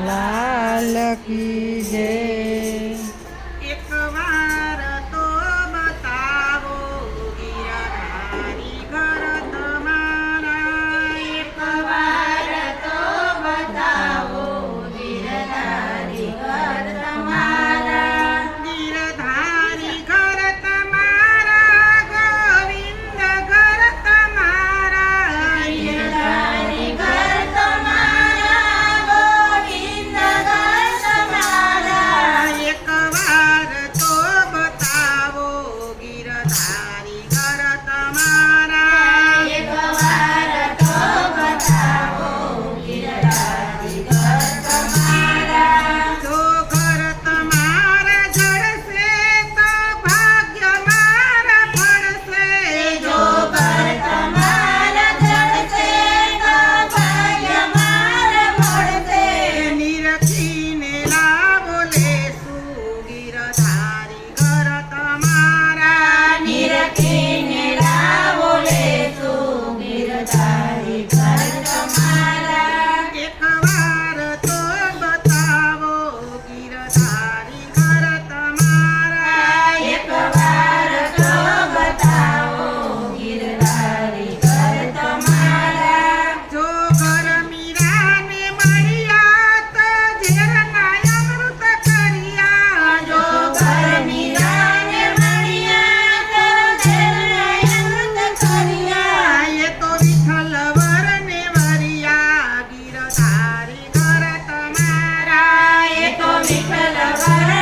લાલ કી જય Thanks. Thank you.